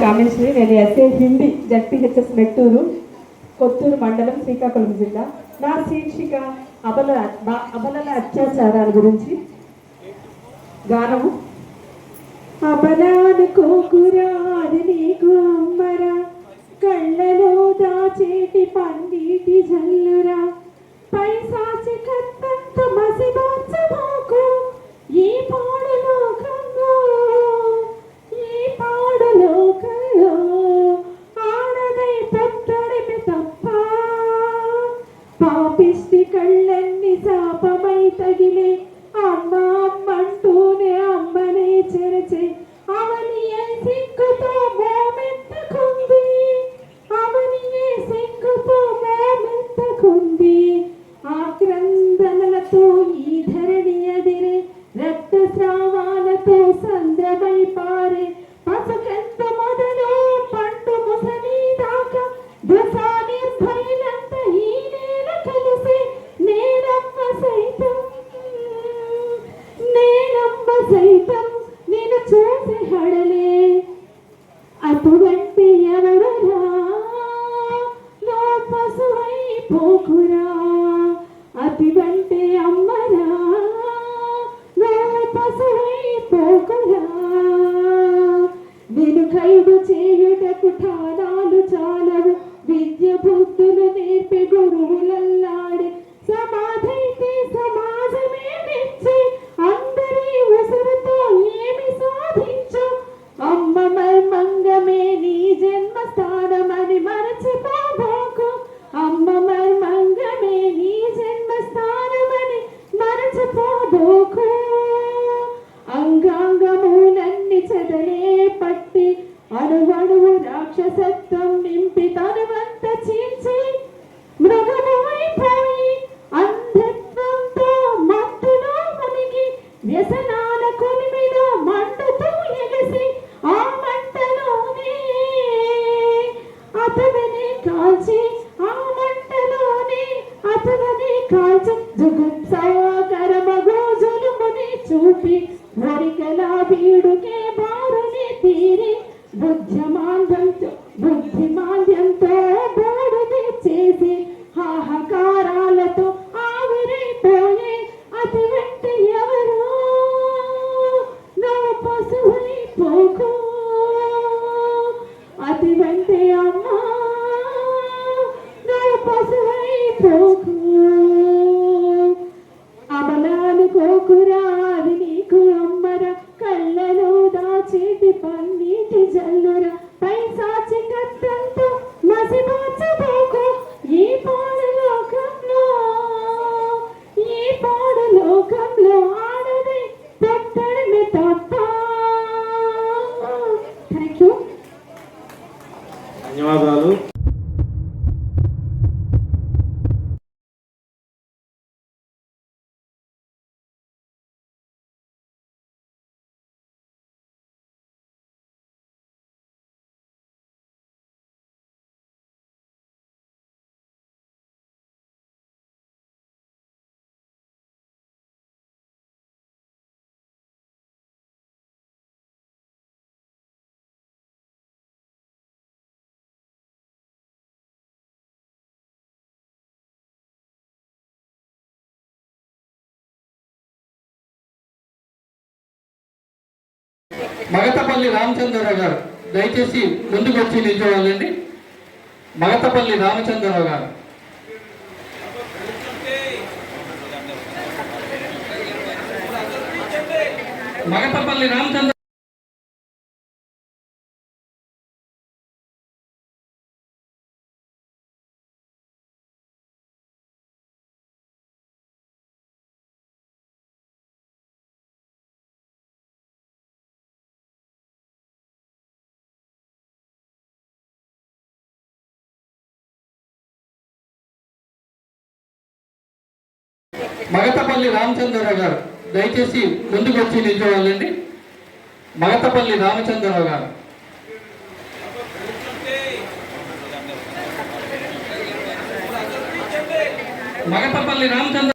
Comments నేను SA Hindi ZPHS Mettur Kotturu మండలం శ్రీకాకుళం జిల్లా. నా శీర్షిక అబల అబలల అత్యాచారాల గురించి. గానము. అబలానుకోకురా అది నీకు అమ్మరా. మర్చిపోకురా అతి అంటే అమ్మ పితనవంత ధన్యవాదాలు. మగతపల్లి రామచంద్రరావు గారు దయచేసి ముందుకు వచ్చి నిల్చోవాలండి. మగతపల్లి రామచంద్రరావు గారు. మగతపల్లి రామచంద్ర మగతపల్లి రామచంద్రరావు గారు దయచేసి ముందుకు వచ్చి నిల్చోవాలండి. మగతపల్లి రామచంద్రరావు గారు. మగతపల్లి రామచంద్ర